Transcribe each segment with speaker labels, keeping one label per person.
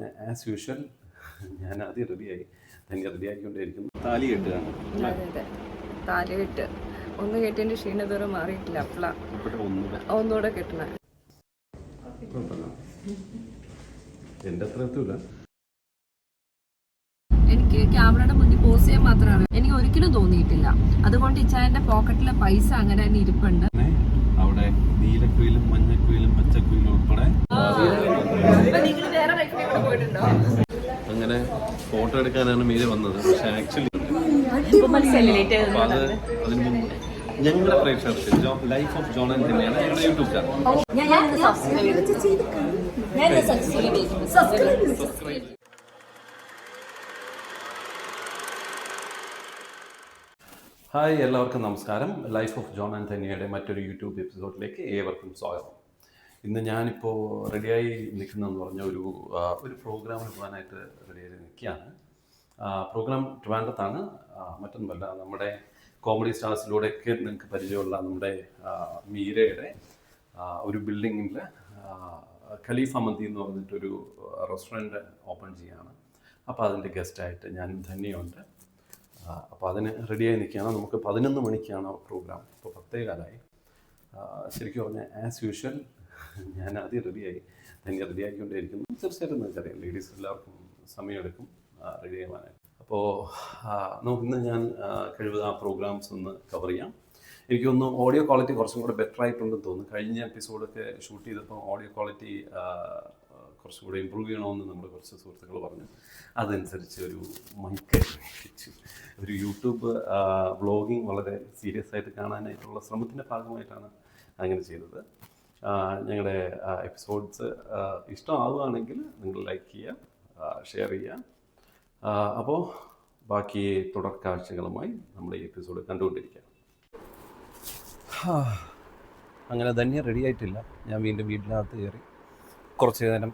Speaker 1: പറഞ്ഞ as usual ഞാൻ ആദ്യം റെഡിയായി തന്നെ റെഡിയാക്കിക്കൊണ്ടേയിരിക്കുന്നു താലി കെട്ടുകയാണ്
Speaker 2: താലി കെട്ട്. ഒന്ന് കെട്ടിന്റെ ക്ഷീണം ഇതുവരെ മാറിയിട്ടില്ല അപ്പളാ. ഒന്നുകൂടെ. കെട്ടണ.
Speaker 1: എന്റെ എന്റെ അത്ര എത്തൂല
Speaker 2: എനിക്ക് ക്യാമറയുടെ മുന്നിൽ പോസ് ചെയ്യാൻ മാത്രമാണ്. എനിക്ക് ഒരിക്കലും തോന്നിയിട്ടില്ല. അതുകൊണ്ട് ഇച്ചായന്റെ പോക്കറ്റിലെ പൈസ അങ്ങനെ തന്നെ ഇരിപ്പുണ്ട്.
Speaker 1: അവിടെ നീലക്കുയിലും മഞ്ഞക്കുയിലും പച്ചക്കുയിലും ഉൾപ്പെടെ അങ്ങനെ ഫോട്ടോ എടുക്കാനാണ് മീര വന്നത്. പക്ഷെ ആക്ച്വലി അത് അതിന് മുമ്പ് ഞങ്ങളുടെ പ്രേക്ഷകർക്ക് ലൈഫ് ഓഫ് ജോൺ തന്നെയാണ് ഞങ്ങളുടെ യൂട്യൂബ് ചാനൽ ഹായ് എല്ലാവർക്കും നമസ്കാരം. ലൈഫ് ഓഫ് ജോൺ ആൻഡ് തനിയയുടെ മറ്റൊരു യൂട്യൂബ് എപ്പിസോഡിലേക്ക് ഏവർക്കും സ്വാഗതം. ഇന്ന് ഞാനിപ്പോൾ റെഡിയായി നിൽക്കുന്നതെന്ന് പറഞ്ഞ ഒരു ഒരു പ്രോഗ്രാമിന് പോകാനായിട്ട് റെഡിയായി നിൽക്കുകയാണ്. പ്രോഗ്രാം ട്രിവാൻഡത്താണ് മറ്റൊന്നുമല്ല നമ്മുടെ കോമഡി സ്റ്റാർസിലൂടെയൊക്കെ നിങ്ങൾക്ക് പരിചയമുള്ള നമ്മുടെ മീരയുടെ ഒരു ബിൽഡിങ്ങിൽ ഖലീഫ മന്തി എന്ന് പറഞ്ഞിട്ടൊരു റെസ്റ്റോറന്റ് ഓപ്പൺ ചെയ്യുകയാണ് അപ്പോൾ അതിന്റെ ഗസ്റ്റായിട്ട് ഞാനും ധന്യമുണ്ട് അപ്പോൾ അതിന് റെഡിയായി നിൽക്കുകയാണ്. നമുക്ക് പതിനൊന്ന് മണിക്കാണ് പ്രോഗ്രാം ഇപ്പോൾ പത്തേ കാലമായി ശരിക്കും പറഞ്ഞാൽ ആസ് യൂഷ്വൽ ഞാൻ ആദ്യം റെഡിയായി തന്നെ റെഡിയാക്കിക്കൊണ്ടേയിരിക്കുന്നു തീർച്ചയായിട്ടും നിങ്ങൾക്കറിയാം. ലേഡീസ് എല്ലാവർക്കും സമയമെടുക്കും. റെഡി ആവാനായിട്ട്. അപ്പോൾ നമുക്ക് ഇന്ന് ഞാൻ കഴിവ് ആ പ്രോഗ്രാംസ് ഒന്ന് കവർ ചെയ്യാം. എനിക്കൊന്ന് ഓഡിയോ ക്വാളിറ്റി കുറച്ചും കൂടെ ബെറ്റർ ആയിട്ടുണ്ടെന്ന് തോന്നുന്നു. കഴിഞ്ഞ എപ്പിസോഡൊക്കെ ഷൂട്ട് ചെയ്തപ്പോൾ ഓഡിയോ ക്വാളിറ്റി കുറച്ചും കൂടെ ഇമ്പ്രൂവ് ചെയ്യണമെന്ന് നമ്മൾ കുറച്ച് സുഹൃത്തുക്കൾ പറഞ്ഞു. അതനുസരിച്ച് ഒരു മൈക്ക് ഒരു യൂട്യൂബ് വ്ളോഗിങ് വളരെ സീരിയസ് ആയിട്ട് കാണാനായിട്ടുള്ള ശ്രമത്തിന്റെ ഭാഗമായിട്ടാണ് അങ്ങനെ ചെയ്തത്. ഞങ്ങളുടെ എപ്പിസോഡ്സ് ഇഷ്ടമാവുകയാണെങ്കിൽ നിങ്ങൾ ലൈക്ക് ചെയ്യുക ഷെയർ ചെയ്യുക. അപ്പോൾ ബാക്കി തുടർ കാഴ്ചകളുമായി നമ്മുടെ ഈ എപ്പിസോഡ് കണ്ടുകൊണ്ടിരിക്കുക. അങ്ങനെ ധന്യ റെഡി ആയിട്ടില്ല. ഞാൻ വീണ്ടും വീട്ടിനകത്ത് കയറി കുറച്ച് നേരം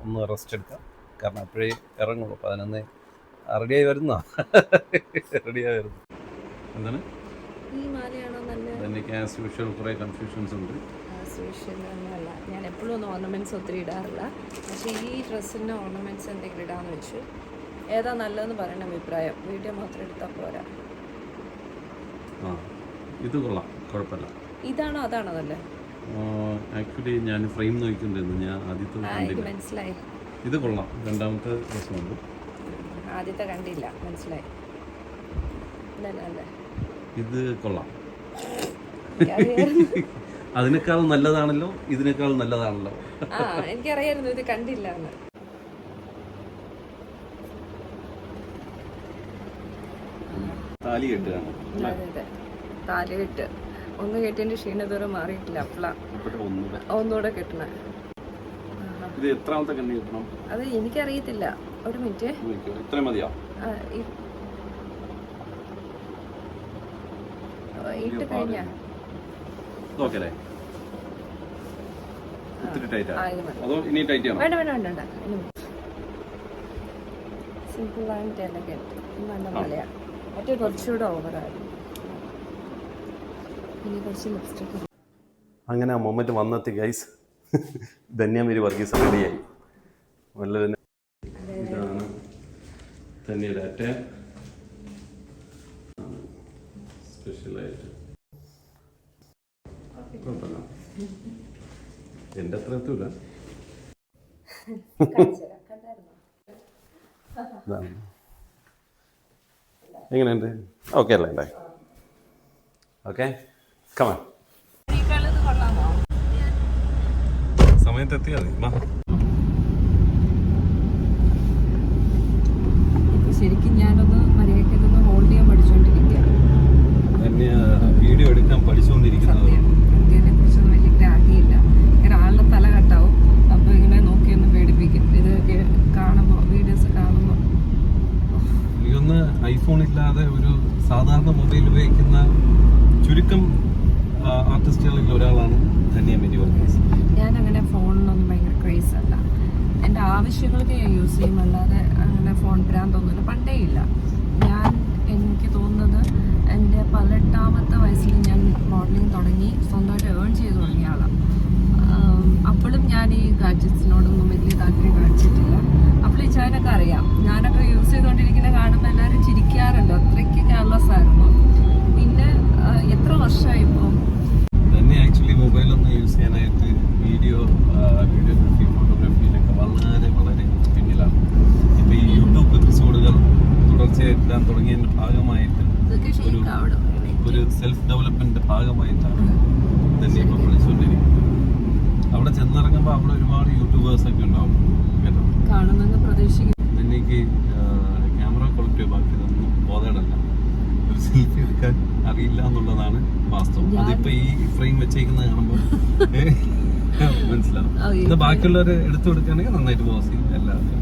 Speaker 1: ഒന്ന് റെസ്റ്റ് എടുക്കാം. കാരണം അപ്പോഴേ ഇറങ്ങുള്ളൂ. അപ്പോൾ അതിനൊന്ന് റെഡിയായി വരുന്ന? റെഡിയായി വരുന്നു? എന്താണ്? ധന്യക്ക് ആസ് യൂഷ്വൽ കുറേ കൺഫ്യൂഷൻസ് ഉണ്ട്.
Speaker 2: ഒന്നുമല്ല ഞാൻ എപ്പോഴും ഒന്നും ഓർണമെന്റ്സ് ഒത്തിരി ഇടാറില്ല. പക്ഷേ ഈ ഡ്രസ്സിന്റെ ഓർണമെന്റ്സ് എന്തെങ്കിലും ഇടാന്ന് വെച്ചു ഏതാ നല്ലതെന്ന് പറയണ അഭിപ്രായം. വീഡിയോ മാത്രം എടുത്താൽ പോരാ.
Speaker 1: ഇത് കൊള്ളാം. കുഴപ്പമില്ല.
Speaker 2: ഇതാണോ അതാണോ നല്ലത്
Speaker 1: ആക്ച്വലി ഞാൻ ഫ്രെയിം നോക്കിക്കൊണ്ടിരുന്നു. ഞാൻ ആദ്യത്തെ
Speaker 2: മനസ്സിലായി.
Speaker 1: ഇത് കൊള്ളാം. രണ്ടാമത്തെ പ്രശ്നമുണ്ട്
Speaker 2: ആദ്യത്തെ കണ്ടില്ല. മനസ്സിലായി.
Speaker 1: ഇത് കൊള്ളാം. അതിനേക്കാൾ നല്ലതാണല്ലോ ഇതിനേക്കാൾ നല്ലതാണല്ലോ.
Speaker 2: എനിക്കറിയായിരുന്നു ഇത് കണ്ടില്ല
Speaker 1: താലി കെട്ടുകയാണ്
Speaker 2: താലി കെട്ട്. ഒന്ന് കെട്ടിന്റെ ക്ഷീണം ഇതുവരെ മാറിയിട്ടില്ല അപ്പളാ. ഒന്നുകൂടെ. കെട്ടണ.
Speaker 1: ഇത് എത്രാമത്തെ കണ്ണി കെട്ടണം?
Speaker 2: അത് എനിക്കറിയത്തില്ല. ഒരു മിനിറ്റ്.
Speaker 1: ഇത്രയും മതിയോ?
Speaker 2: ഇട്ട് കഴിഞ്ഞ.
Speaker 1: ഓക്കെ ഒത്തിരി ടൈറ്റ് അതോ ഇനി ടൈറ്റ് ചെയ്യണം
Speaker 2: വേണ്ട വേണ്ട വേണ്ട സിമ്പിൾ ആൻഡ് എലഗന്റ് നല്ല മലയാണ് മറ്റേ കുറച്ചുകൂടെ ഓവറായിരുന്നു ഇനി കുറച്ച് ലിപ്സ്റ്റിക്
Speaker 1: അങ്ങനെ ആ മൊമെന്റ് വന്നെത്തി ഗൈസ് ധന്യമേരി വർഗീസ് റെഡിയായി നല്ല തന്നെ ഇതാണ് ധന്യയുടെ അറ്റ. സ്പെഷ്യലായിട്ട് കുഴപ്പമില്ല എന്റെ അത്ര എത്തൂല എങ്ങനെ എങ്ങനെയുണ്ട്? ഓക്കെ അല്ലേ ഉണ്ടായി ഓക്കെ കമാൻ
Speaker 2: കൊള്ളാമോ
Speaker 1: സമയത്ത് എത്തിയാൽ മതി
Speaker 2: ശരിക്കും ഞാനൊന്ന് മര്യാദക്കൊന്ന് ഇതൊന്ന് ഹോൾഡ് ചെയ്യാൻ പഠിച്ചുകൊണ്ടിരിക്കുകയാണ്
Speaker 1: എന്നെ വീഡിയോ എടുക്കാൻ പഠിച്ചുകൊണ്ടിരിക്കുന്നത്
Speaker 2: സത്യം ഇന്ത്യനെ കുറിച്ചൊന്നും വലിയ ഗ്രാഹ്യമില്ല ഇങ്ങനെ ആളുടെ തല കട്ടാവും അപ്പോൾ ഇങ്ങനെ നോക്കിയൊന്ന് പേടിപ്പിക്കും ഇത് കാണുമ്പോൾ വീഡിയോസ് കാണുമ്പോൾ
Speaker 1: എനിക്കൊന്ന് ഐഫോൺ ഇല്ലാതെ ഒരു സാധാരണ മൊബൈൽ ഉപയോഗിക്കുന്ന ചുരുക്കം ആർട്ടിസ്റ്റുകളിൽ ഒരാളാണ് ധന്യ മെരി വർഗീസ്
Speaker 2: ഞാൻ അങ്ങനെ ഫോണിനൊന്നും ഭയങ്കര ക്രേസ് അല്ല എന്റെ ആവശ്യങ്ങൾക്ക് ഞാൻ യൂസ് ചെയ്യും അല്ലാതെ അങ്ങനെ ഫോൺ ഭ്രാന്തൊന്നുമില്ല പണ്ടേ ഇല്ല ഞാൻ എനിക്ക് തോന്നുന്നത് എന്റെ പതിനെട്ടാമത്തെ വയസ്സിൽ ഞാൻ മോഡലിംഗ് തുടങ്ങി സ്വന്തമായിട്ട് ഏൺ ചെയ്ത് തുടങ്ങിയ ആളാണ് അപ്പോഴും ഞാൻ ഈ ഗാഡ്ജറ്റ്സിനോടൊന്നും വലിയ താല്പര്യം കാണിച്ചിട്ടില്ല അപ്പോൾ
Speaker 1: പ്രോഗ്രാം തുടങ്ങിയതിന്റെ ഭാഗമായിട്ട്
Speaker 2: ഇതൊക്കെ ഷെയ്ക്ക് ആവണം
Speaker 1: ഒരു സെൽഫ് ഡെവലപ്മെന്റ് ഭാഗമായിട്ടാണ് തന്നെ ഇപ്പൊ പഠിച്ചുകൊണ്ടിരിക്കുന്നത് അവിടെ ചെന്നിറങ്ങുമ്പോൾ അവിടെ ഒരുപാട് യൂട്യൂബേഴ്സ് ഒക്കെ ഉണ്ടാവും. കേട്ടോ?
Speaker 2: കാണുമെന്ന് പ്രതീക്ഷിക്കുന്നു.
Speaker 1: എനിക്ക് ക്യാമറ ക്വാളിറ്റി ബാക്കി ഒന്നും ബോധേടല്ല. ഒരു സെൽഫി എടുക്കാൻ അറിയില്ല എന്നുള്ളതാണ് വാസ്തവം. അതിപ്പോ ഈ ഫ്രെയിം വെച്ചേക്കുന്നത് കാണുമ്പോൾ മനസ്സിലാവും. ഇത് ബാക്കിയുള്ളവർ എടുത്തു കൊടുക്കുകയാണെങ്കിൽ നന്നായിട്ട് ചെയ്യും എല്ലാവരും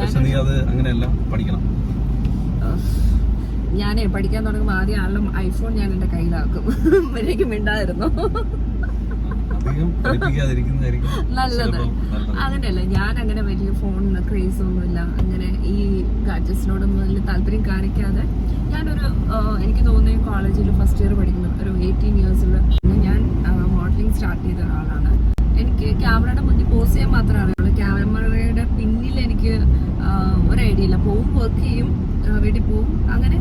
Speaker 1: പക്ഷെ നീ അത് അങ്ങനെയല്ല പഠിക്കണം.
Speaker 2: ഞാനേ പഠിക്കാൻ തുടങ്ങുമ്പോൾ ആദ്യം ആളും ഐഫോൺ ഞാൻ എന്റെ കയ്യിലാക്കും. എനിക്ക് മിണ്ടായിരുന്നു
Speaker 1: അധികം പഠിപ്പിക്കാതിരിക്കുന്നതായിരിക്കും
Speaker 2: നല്ലത്.
Speaker 1: ചിലപ്പോൾ
Speaker 2: അങ്ങനെയല്ല ഞാൻ അങ്ങനെ വലിയ ഫോണിന് ക്രേസ് ഒന്നുമില്ല അങ്ങനെ ഈ ഗാഡ്ജറ്റ്സിനോടൊന്നും വലിയ താല്പര്യം കാണിക്കാതെ ഞാനൊരു എനിക്ക് തോന്നുന്നു കോളേജിൽ ഫസ്റ്റ് ഇയർ പഠിക്കുന്ന ഒരു എയ്റ്റീൻ ഇയേഴ്സിൽ ഞാൻ മോഡലിംഗ് സ്റ്റാർട്ട് ചെയ്ത ഒരാളാണ്. എനിക്ക് ക്യാമറയുടെ മുന്നിൽ പോസ് ചെയ്യാൻ മാത്രമേ അറിയുള്ളൂ. ക്യാമറയുടെ പിന്നിൽ എനിക്ക് ഒരു ഐഡിയ ഇല്ല. പോവും വർക്ക് ചെയ്യും വീട്ടിൽ പോവും. അങ്ങനെ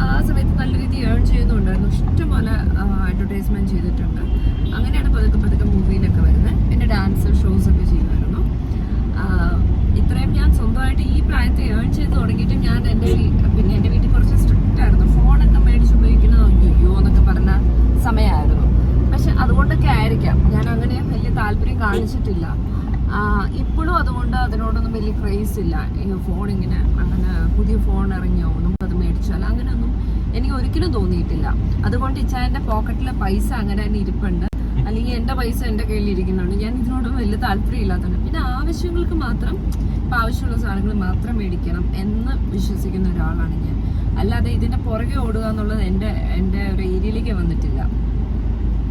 Speaker 2: ആ സമയത്ത് നല്ല രീതിയിൽ ഏൺ ചെയ്യുന്നുണ്ടായിരുന്നു. ഇഷ്ടംപോലെ അഡ്വർടൈസ്മെന്റ് ചെയ്തിട്ടുണ്ട് അങ്ങനെയാണ് പതുക്കെ പതുക്കെ മൂവിയിലൊക്കെ വരുന്നത് പിന്നെ ഡാൻസ് ഷോസ് ഒക്കെ ചെയ്യുമായിരുന്നു ആഹ് ഇത്രയും ഞാൻ സ്വന്തമായിട്ട് ഈ പ്രായത്തിൽ ഏൺ ചെയ്ത് തുടങ്ങിയിട്ട് ഞാൻ എന്റെ പിന്നെ എന്റെ വീട്ടിൽ കുറച്ച് സ്ട്രിക്റ്റ് ആയിരുന്നു. ഫോണൊക്കെ മേടിച്ച് ഉപയോഗിക്കുന്നത് അയ്യോ എന്നൊക്കെ പറഞ്ഞ സമയമായിരുന്നു പക്ഷെ അതുകൊണ്ടൊക്കെ ആയിരിക്കാം. ഞാൻ അങ്ങനെ വലിയ താല്പര്യം കാണിച്ചിട്ടില്ല. ഇപ്പോഴും അതുകൊണ്ട് അതിനോടൊന്നും വലിയ ക്രേസ് ഇല്ല. ഈ ഫോൺ ഇങ്ങനെ അങ്ങനെ പുതിയ ഫോൺ ഇറങ്ങിയോ നമുക്ക് അത് മേടിച്ചാലോ അങ്ങനെയൊന്നും എനിക്ക് ഒരിക്കലും തോന്നിയിട്ടില്ല. അതുകൊണ്ട് ഇച്ചായന്റെ പോക്കറ്റിലെ പൈസ അങ്ങനെ തന്നെ ഇരിപ്പുണ്ട്. അല്ലെങ്കിൽ എന്റെ പൈസ എന്റെ കയ്യിൽ ഇരിക്കുന്നുണ്ട് ഞാൻ ഇതിനോട് വലിയ താല്പര്യം ഇല്ലാത്തതുകൊണ്ട് പിന്നെ ആവശ്യങ്ങൾക്ക് മാത്രം ഇപ്പം ആവശ്യമുള്ള സാധനങ്ങൾ മാത്രം മേടിക്കണം എന്ന് വിശ്വസിക്കുന്ന ഒരാളാണ് ഞാൻ. അല്ലാതെ ഇതിന്റെ പുറകെ ഓടുക എന്നുള്ളത് എന്റെ എന്റെ ഒരു ഏരിയയിലേക്ക് വന്നിട്ടില്ല.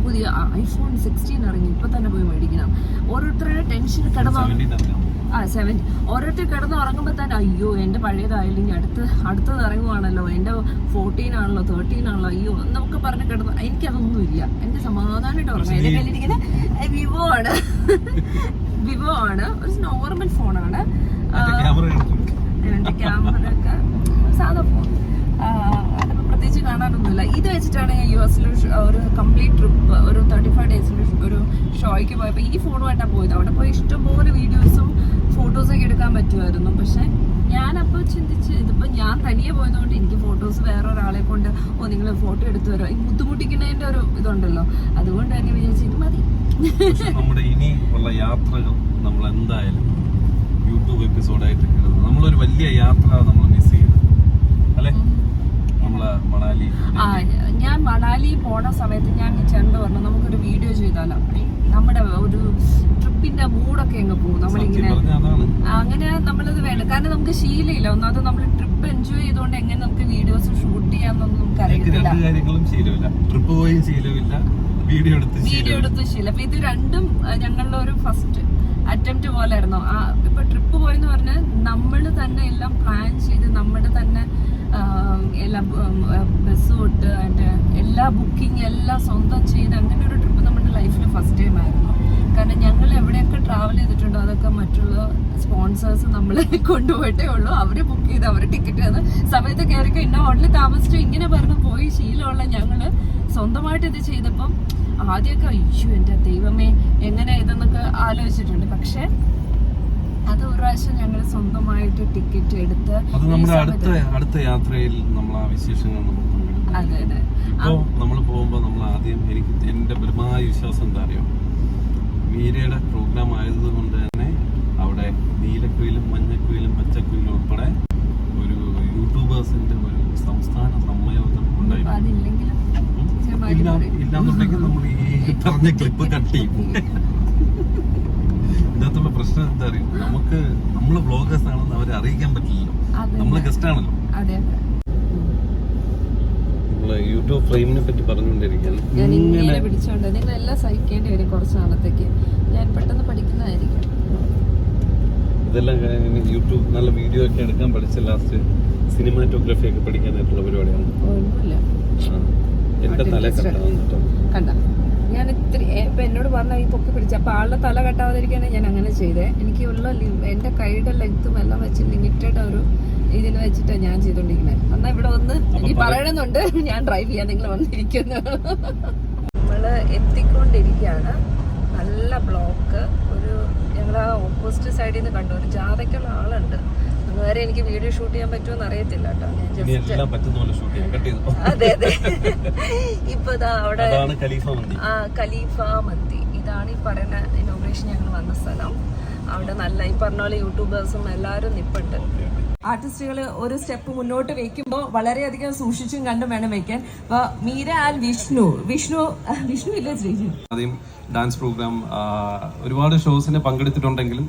Speaker 2: പുതിയ ഐഫോൺ സിക്സ്റ്റീൻ ഇറങ്ങി ഇപ്പം തന്നെ പോയി മേടിക്കണം. ഓരോരുത്തരുടെ ടെൻഷൻ കിടന്നു ആ സെവൻ ഓരോരുത്തർ കിടന്ന് ഉറങ്ങുമ്പോൾ തന്നെ അയ്യോ എന്റെ പഴയതായാലും ഇനി അടുത്ത് അടുത്തത് ഇറങ്ങുവാണല്ലോ എന്റെ ഫോർട്ടീൻ ആണല്ലോ തേർട്ടീൻ ആണല്ലോ അയ്യോ എന്നൊക്കെ പറഞ്ഞ് കിടന്ന് എനിക്കതൊന്നും ഇല്ല. എന്റെ സമാധാനമായിട്ട് ഉറങ്ങാം. എന്റെ കയ്യിലിരിക്കുന്ന വിവോ ആണ്. വിവോ ആണ്. ഒരു നോർമൽ ഫോണാണ് എന്റെ ക്യാമറ ഒക്കെ. സാധാ ഫോൺ പ്രത്യേകിച്ച് കാണാനൊന്നുമില്ല. ഇത് വെച്ചിട്ടാണ് ഞാൻ യു എസിൽ ഒരു കംപ്ലീറ്റ് ട്രിപ്പ് ഒരു തേർട്ടി ഫൈവ് ഡേയ്സിൽ ഒരു ഷോയ്ക്ക് പോയപ്പോൾ ഈ ഫോണുമായിട്ടാണ് പോയത്. അവിടെ പോയി ഇഷ്ടംപോലെ വീഡിയോസും ഫോട്ടോസൊക്കെ എടുക്കാൻ പറ്റുമായിരുന്നു. പക്ഷെ ഞാനപ്പോൾ ചിന്തിച്ച് ഇതിപ്പോൾ ഞാൻ തനിയെ പോയതുകൊണ്ട് എനിക്ക് ഫോട്ടോസ് വേറെ ഒരാളെ കൊണ്ട് ഓ നിങ്ങൾ ഫോട്ടോ എടുത്തു തരുമോ ഈ ബുദ്ധിമുട്ടിക്കുന്നതിന്റെ ഒരു ഇതുണ്ടല്ലോ. അതുകൊണ്ട് തന്നെ വിചാരിച്ചു ഇത് മതി.
Speaker 1: നമ്മുടെ ഇനി ഉള്ള യാത്രകൾ നമ്മൾ എന്തായാലും യൂട്യൂബ് എപ്പിസോഡായിട്ട് കേൾക്കുന്നത് നമ്മളൊരു വലിയ യാത്ര നമ്മൾ മിസ് ചെയ്തു അല്ലേ? നമ്മളെ മണാലി
Speaker 2: ആ ഞാൻ മണാലി പോണ സമയത്ത് ഞാൻ ചേട്ടന്റെ പറഞ്ഞു നമുക്കൊരു വീഡിയോ ചെയ്താലോ? നമ്മുടെ ഒരു ട്രിപ്പിന്റെ മൂടൊക്കെ അങ്ങ് പോകും. നമ്മളിങ്ങനെ അങ്ങനെ നമ്മളത് വേണം കാരണം നമുക്ക് ശീലമില്ല ഒന്നാമത് നമ്മൾ ട്രിപ്പ് എൻജോയ് ചെയ്തുകൊണ്ട് എങ്ങനെ നമുക്ക് വീഡിയോസ് ഷൂട്ട് ചെയ്യാന്നൊന്നും നമുക്ക് അറിയത്തില്ല.
Speaker 1: കാര്യങ്ങളും ശീലമില്ല. ട്രിപ്പ് പോയും ശീലമില്ല. വീഡിയോ എടുത്ത്
Speaker 2: വീഡിയോ എടുത്ത് ശീലം അപ്പൊ ഇത് രണ്ടും ഞങ്ങളുടെ ഒരു ഫസ്റ്റ് അറ്റംപ്റ്റ് പോലെ ആയിരുന്നു ആ ഇപ്പൊ ട്രിപ്പ് പോയെന്ന് പറഞ്ഞാൽ നമ്മൾ തന്നെ എല്ലാം പ്ലാൻ ചെയ്ത് നമ്മുടെ തന്നെ എല്ലാം എല്ലാ ബസ് തൊട്ട് അതിന്റെ എല്ലാ ബുക്കിംഗ് എല്ലാം സ്വന്തം ചെയ്ത് അങ്ങനെ ഒരു ട്രിപ്പ് നമ്മുടെ ലൈഫിൽ ഫസ്റ്റ് ടൈം ആയിരുന്നു. കാരണം ഞങ്ങൾ എവിടെയൊക്കെ ട്രാവൽ ചെയ്തിട്ടുണ്ടോ അതൊക്കെ മറ്റുള്ള സ്പോൺസേഴ്സ് നമ്മളെ കൊണ്ടുപോയിട്ടേ ഉള്ളൂ. അവർ ബുക്ക് ചെയ്ത് അവർ ടിക്കറ്റ് തന്ന് സമയത്ത് കയറിക്കോ ഇന്ന ഹോട്ടലിൽ താമസിച്ചു ഇങ്ങനെ പറഞ്ഞ് പോയി. ശീലമുള്ള ഞങ്ങൾ സ്വന്തമായിട്ട് ഇത് ചെയ്തപ്പം ആദ്യമൊക്കെ അയ്യോ എന്റെ ദൈവമേ എങ്ങനെ ഇതെന്നൊക്കെ ആലോചിച്ചിട്ടുണ്ട്. പക്ഷേ അത് ഒരു പ്രാവശ്യം ഞങ്ങൾ സ്വന്തമായിട്ട് ടിക്കറ്റ് എടുത്ത്
Speaker 1: അത് നമ്മുടെ അടുത്ത അടുത്ത യാത്രയിൽ നമ്മൾ ആ വിശേഷങ്ങൾ
Speaker 2: അതെ അതെ.
Speaker 1: നമ്മൾ പോകുമ്പോൾ നമ്മൾ ആദ്യം എനിക്ക് എന്റെ പരമായ വിശ്വാസം എന്താ അറിയോ? മീരയുടെ പ്രോഗ്രാം ആയതുകൊണ്ട് തന്നെ അവിടെ നീലക്കുയിലും മഞ്ഞക്കുയിലും പച്ചക്കുയിലും ഉൾപ്പെടെ ഒരു യൂട്യൂബേഴ്സിന്റെ ഒരു സംസ്ഥാന സമ്മേളനം ഉണ്ടായിരുന്നു. ഇല്ലാന്നുണ്ടെങ്കിൽ നമ്മൾ ഈ പറഞ്ഞ ക്ലിപ്പ് കട്ട് ചെയ്യും. ഇതിനകത്തുള്ള പ്രശ്നം എന്താ അറിയാം? നമുക്ക് നമ്മൾ ബ്ലോഗേഴ്സ് ആണെന്ന് അവരെ അറിയിക്കാൻ പറ്റില്ലല്ലോ.
Speaker 2: നമ്മൾ
Speaker 1: നമ്മൾ ഗസ്റ്റ് ആണല്ലോ. നമ്മൾ യൂട്യൂബ് ഫ്രെയിമിനെ പറ്റി പറഞ്ഞുകൊണ്ടിരിക്കുകയാണ്.
Speaker 2: ഞാൻ ഇങ്ങനെ പിടിച്ചോണ്ട് നിങ്ങൾ എല്ലാം സഹിക്കേണ്ടി വരും കുറച്ച് നാളത്തേക്ക്. ഞാൻ പെട്ടെന്ന് പഠിക്കുന്നതായിരിക്കും.
Speaker 1: ഇതെല്ലാം യൂട്യൂബ് നല്ല വീഡിയോ ഒക്കെ എടുക്കാൻ പഠിച്ച ലാസ്റ്റ് സിനിമാറ്റോഗ്രഫി ഒക്കെ പഠിക്കാനായിട്ടുള്ള പരിപാടിയാണ്.
Speaker 2: ഒന്നുമില്ല.
Speaker 1: എന്റെ തല
Speaker 2: കണ്ട. ഞാൻ ഇത്തിരി ഇപ്പം എന്നോട് പറഞ്ഞ ഈ പൊക്കി പിടിച്ച അപ്പൊ ആളുടെ തല കെട്ടാതിരിക്കാണ് ഞാൻ അങ്ങനെ ചെയ്തേ. എനിക്ക് ഉള്ള ലി- എന്റെ കൈയുടെ ലെങ്ത്തും എല്ലാം വെച്ച് ലിമിറ്റഡ് ഒരു ഇതിന് വെച്ചിട്ടാണ് ഞാൻ ചെയ്തോണ്ടിരിക്കുന്നത് എന്നാ ഇവിടെ വന്ന് ഈ പറയണമെന്നുണ്ട് ഞാൻ ഡ്രൈവ് ചെയ്യാൻ നിങ്ങൾ വന്നിരിക്കുന്നു. നമ്മൾ എത്തിക്കൊണ്ടിരിക്കുകയാണ് നല്ല ബ്ലോക്ക്. ഒരു ഞങ്ങളുടെ ഓപ്പോസിറ്റ് സൈഡിൽ നിന്ന് കണ്ടു. ഒരു ജാഥയ്ക്കുള്ള ആളുണ്ട്. അത് വരെ എനിക്ക് വീഡിയോ ഷൂട്ട് ചെയ്യാൻ പറ്റുമെന്ന് അറിയത്തില്ല കേട്ടോ. ഞാൻ
Speaker 1: എല്ലാം പറ്റുന്ന പോലെ ഷൂട്ട് ചെയ്യാം.
Speaker 2: അതെ അതെ. ഇപ്പൊ അവിടെ
Speaker 1: അതാണ് ഖലീഫ മന്തി.
Speaker 2: ആ ഖലീഫ മന്തി. ഇതാണ് ഈ പറയുന്ന ഇനോഗ്രേഷൻ ഞങ്ങൾ വന്ന സ്ഥലം. അവിടെ നല്ല ഈ പറഞ്ഞ പോലെ യൂട്യൂബേഴ്സും എല്ലാവരും നിപ്പുണ്ട്. ആർട്ടിസ്റ്റുകൾ ഒരു സ്റ്റെപ്പ് മുന്നോട്ട് വെക്കുമ്പോൾ വളരെയധികം സൂക്ഷിച്ചും കണ്ടും വേണം വെക്കാൻ. ഇപ്പൊ മീര ആൻഡ് വിഷ്ണു. വിഷ്ണു വിഷ്ണു ഇല്ല ശ്രീജി
Speaker 1: ആദ്യം ഡാൻസ് പ്രോഗ്രാം ഒരുപാട് ഷോസിന് പങ്കെടുത്തിട്ടുണ്ടെങ്കിലും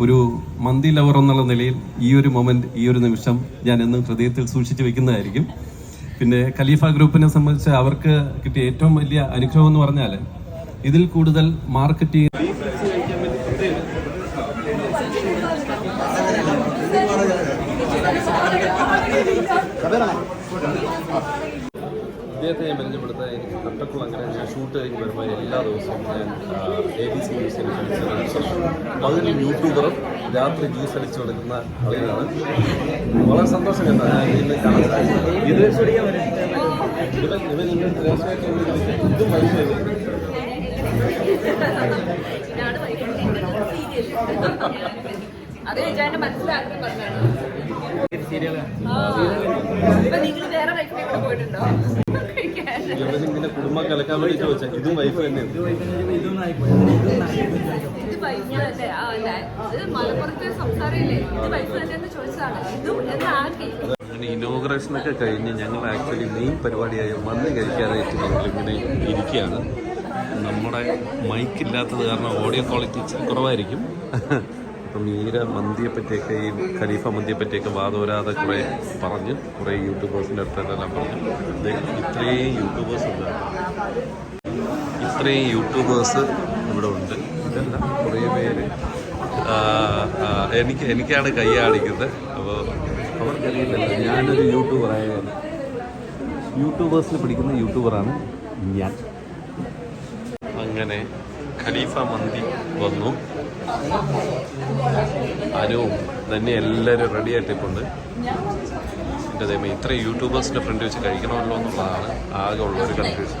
Speaker 1: ഒരു മന്തി ലവർ എന്നുള്ള നിലയിൽ ഈ ഒരു മൊമെന്റ് ഈ ഒരു നിമിഷം ഞാൻ എന്നും ഹൃദയത്തിൽ സൂക്ഷിച്ചു വെക്കുന്നതായിരിക്കും. പിന്നെ ഖലീഫ ഗ്രൂപ്പിനെ സംബന്ധിച്ച് അവർക്ക് കിട്ടിയ ഏറ്റവും വലിയ അനുഗ്രഹം എന്ന് പറഞ്ഞാൽ ഇതിൽ കൂടുതൽ മാർക്കറ്റിംഗ് ഇദ്ദേഹത്തെ ഞാൻ പരിചയപ്പെടുത്താൻ എനിക്ക് കട്ടക്കുളങ്ങര ഞാൻ ഷൂട്ട് കഴിഞ്ഞ് വരുമ്പോൾ എല്ലാ ദിവസവും ഞാൻ എ ബി സി ന്യൂസിൽ പകലും യൂട്യൂബറും രാത്രി ജ്യൂസ് അടിച്ചു കൊടുക്കുന്ന ആളുകളാണ് വളരെ സന്തോഷം എന്താ ഇന്ന് കാണാൻ സാധിച്ചത്. ഇത് ഇവൻ ഇവൻ ഇതും മനസ്സിലായി
Speaker 2: അത് പറഞ്ഞാണ് നിങ്ങൾ വേറെ വൈഫിനെ കൂടെ പോയിട്ടുണ്ടോ?
Speaker 1: ഇവനിങ്ങനെ കുടുംബം കലക്കാൻ വേണ്ടി ചോദിച്ചാൽ ഇതും വൈഫ് തന്നെയാണ്
Speaker 2: ഇത് വൈഫ് തന്നെ ആ അല്ല ഇത് മലപ്പുറത്തെ സംസാരമില്ലേ? ഇത് വൈഫ് തന്നെ ചോദിച്ചതാണ്. ഇതും എന്നാക്കി
Speaker 1: അങ്ങനെ ഇനോഗ്രേഷൻ ഒക്കെ കഴിഞ്ഞ് ഞങ്ങൾ ആക്ച്വലി മെയിൻ പരിപാടിയായ മന്തി കഴിക്കാനായിട്ട് ഞങ്ങൾ ഇങ്ങനെ ഇരിക്കുകയാണ്. നമ്മുടെ മൈക്ക് ഇല്ലാത്തത് കാരണം ഓഡിയോ ക്വാളിറ്റി കുറവായിരിക്കും. അപ്പം മീര മന്തിയെപ്പറ്റിയൊക്കെ ഈ ഖലീഫ മന്തിയെപ്പറ്റിയൊക്കെ വാദോരാതെ കുറേ പറഞ്ഞ്. കുറേ യൂട്യൂബേഴ്സിന്റെ അടുത്തെല്ലാം പറഞ്ഞു. അദ്ദേഹം ഇത്രയും യൂട്യൂബേഴ്സ് ഉണ്ട്. ഇത്രയും യൂട്യൂബേഴ്സ് ഇവിടെ ഉണ്ട്. ഇതെല്ലാം കുറേ പേര്. എനിക്ക് എനിക്കാണ് കൈയാടിക്കുന്നത് അപ്പോൾ അവർക്കറിയില്ലല്ലോ ഞാനൊരു യൂട്യൂബറായ യൂട്യൂബേഴ്സിൽ പിടിക്കുന്ന യൂട്യൂബറാണ് ഞാൻ. അങ്ങനെ ഖലീഫ മന്തി വന്നു. അനുവും തന്നെ എല്ലാവരും റെഡി ആയിട്ടിപ്പുണ്ട് എന്റെ ദൈവം ഇത്ര യൂട്യൂബേഴ്സിന്റെ ഫ്രണ്ട് വെച്ച് കഴിക്കണമല്ലോ എന്നുള്ളതാണ് ആകെ ഉള്ള ഒരു കൺഫ്യൂഷൻ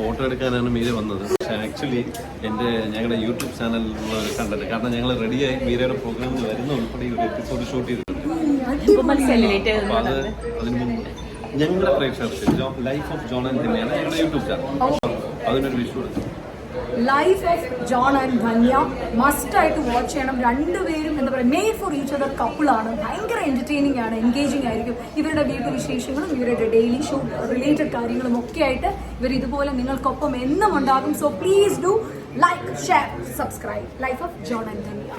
Speaker 1: ഫോട്ടോ എടുക്കാനാണ് മീര വന്നത്. പക്ഷെ ആക്ച്വലി എന്റെ ഞങ്ങളുടെ യൂട്യൂബ് ചാനലിലുള്ള ഒരു കണ്ടന്റ് കാരണം ഞങ്ങൾ റെഡിയായി മീരയുടെ പ്രോഗ്രാമിൽ വരുന്ന ഉൾപ്പെടെ ഈ ഒരു എപ്പിസോഡ് ഷൂട്ട് ചെയ്തിട്ടുണ്ട്. അപ്പോൾ അത് അതിന് മുമ്പ് ഞങ്ങളുടെ പ്രേക്ഷകർക്ക് ലൈഫ് ഓഫ് ജോൺ തന്നെയാണ് ഞങ്ങളുടെ യൂട്യൂബ് ചാനൽ അതിനൊരു വിഷു എടുത്തു.
Speaker 3: Life of John and Dhanya must ആയിട്ട് വാച്ച് ചെയ്യണം. രണ്ടുപേരും എന്താ പറയുക മെയ്ഡ് ഫോർ ഈച്ച് അതർ കപ്പിളാണ് ഭയങ്കര എന്റർടൈനിങ് ആണ് എൻഗേജിങ് ആയിരിക്കും. ഇവരുടെ വീട്ടുവിശേഷങ്ങളും ഇവരുടെ ഡെയിലി ഷോ റിലേറ്റഡ് കാര്യങ്ങളും ഒക്കെ ആയിട്ട് ഇവർ ഇതുപോലെ നിങ്ങൾക്കൊപ്പം എന്നും ഉണ്ടാകും. So please do like share subscribe life of John and Dhanya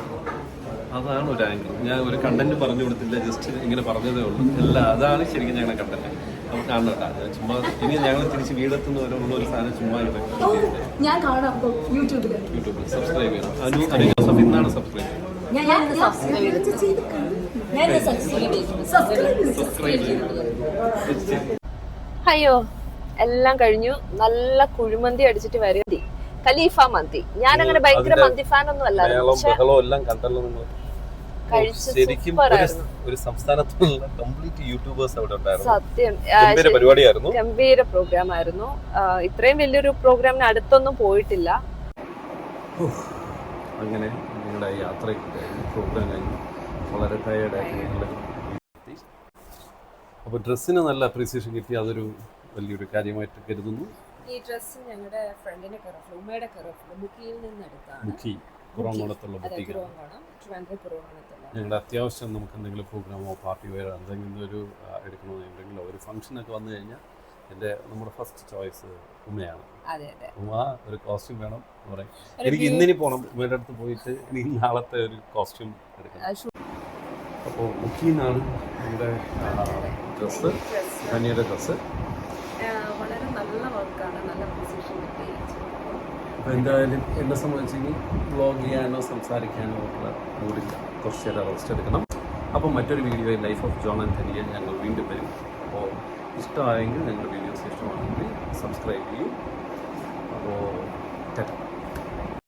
Speaker 1: അതാണ് ഒരു ആംഗിൾ ഞാൻ ഒരു കണ്ടന്റ് പറഞ്ഞു കൊടുത്തില്ല ജസ്റ്റ് ഇങ്ങനെ പറഞ്ഞതേ ഉള്ളൂ. അല്ല അതാണ് ശരിക്കും ഞങ്ങളുടെ കണ്ടന്റ് നമുക്ക് ചുമ്മാ ഇനി ഞങ്ങൾ തിരിച്ച് വീടെത്തുന്ന വരെ ഉള്ള ഒരു സാധനം ചുമ്മാ
Speaker 3: ഞാൻ കാണാം യൂട്യൂബിൽ
Speaker 1: യൂട്യൂബിൽ സബ്സ്ക്രൈബ് ചെയ്യണം. അനു അനു ജോസഫ് ഇന്നാണ് സബ്സ്ക്രൈബ് ചെയ്യുന്നത്.
Speaker 3: ഞാൻ ഞാൻ സബ്സ്ക്രൈബ് ചെയ്തു
Speaker 2: അയ്യോ എല്ലാം കഴിഞ്ഞു. നല്ല കുഴിമന്തി അടിച്ചിട്ട് വരും ഖലീഫ മന്തി. ഞാൻ അങ്ങനെ ഭയങ്കര മന്തി ഫാൻ ഒന്നും അല്ലായിരുന്നു.
Speaker 1: ശരിക്കും ഒരു. സംസ്ഥാനത്തുള്ള കംപ്ലീറ്റ് യൂട്യൂബേഴ്സ് അവിടെ ഉണ്ടായിരുന്നു.
Speaker 2: സത്യം.
Speaker 1: ഗംഭീര പരിപാടിയായിരുന്നു.
Speaker 2: ഗംഭീര പ്രോഗ്രാം ആയിരുന്നു. ഇത്രയും വലിയൊരു പ്രോഗ്രാമിന് അടുത്തൊന്നും പോയിട്ടില്ല.
Speaker 1: അങ്ങനെ ഞങ്ങളുടെ യാത്ര പ്രോഗ്രാം കഴിഞ്ഞു വളരെ ടയേർഡായിട്ട് ഞങ്ങൾ അപ്പോൾ ഡ്രസ്സിന് നല്ല അപ്രീസിയേഷൻ കിട്ടി അതൊരു വലിയൊരു കാര്യമായിട്ട് കരുതുന്നു.
Speaker 2: ഈ ഡ്രസ്സ് ഞങ്ങളുടെ ഫ്രണ്ടിന്റെ കറഫിൽ ഉമ്മയുടെ കറഫിൽ ബുക്കിയിൽ നിന്ന് എടുത്താണ്
Speaker 1: കുറവണത്തുള്ള ഞങ്ങളുടെ അത്യാവശ്യം നമുക്ക് എന്തെങ്കിലും പ്രോഗ്രാമോ പാർട്ടി വേറെ എന്തെങ്കിലും ഒരു എടുക്കണമെന്നുണ്ടെങ്കിലോ ഒരു ഫംഗ്ഷനൊക്കെ വന്നു കഴിഞ്ഞാൽ എന്റെ നമ്മുടെ ഫസ്റ്റ് ചോയ്സ് ഉമ്മയാണ്. ഉമ്മ ഒരു കോസ്റ്റ്യൂം വേണം പറയും. എനിക്ക് ഇന്നിനി പോണം. ഉമ്മയുടെ അടുത്ത് പോയിട്ട് എനിക്ക് നാളത്തെ ഒരു കോസ്റ്റ്യൂം എടുക്കണം. അപ്പോൾ മുഖീന്നാണ് നമ്മുടെ ഡ്രസ്സ് ധനിയുടെ ഡ്രസ്സ്
Speaker 2: വളരെ നല്ല വർക്കാണ് നല്ല പൊസിഷൻ കിട്ടി.
Speaker 1: അപ്പോൾ എന്തായാലും എന്നെ സംബന്ധിച്ച് ഇനി വ്ളോഗ് ചെയ്യാനോ സംസാരിക്കാനോ ഉള്ള മൂടില്ല കുറച്ച് നേരം റെസ്റ്റ് എടുക്കണം. അപ്പോൾ മറ്റൊരു video life of John and ഞങ്ങൾ വീണ്ടും വരും. അപ്പോൾ ഇഷ്ടമായെങ്കിൽ ഞങ്ങളുടെ വീഡിയോസ് ഇഷ്ടമാണെങ്കിൽ സബ്സ്ക്രൈബ് ചെയ്യും. അപ്പോൾ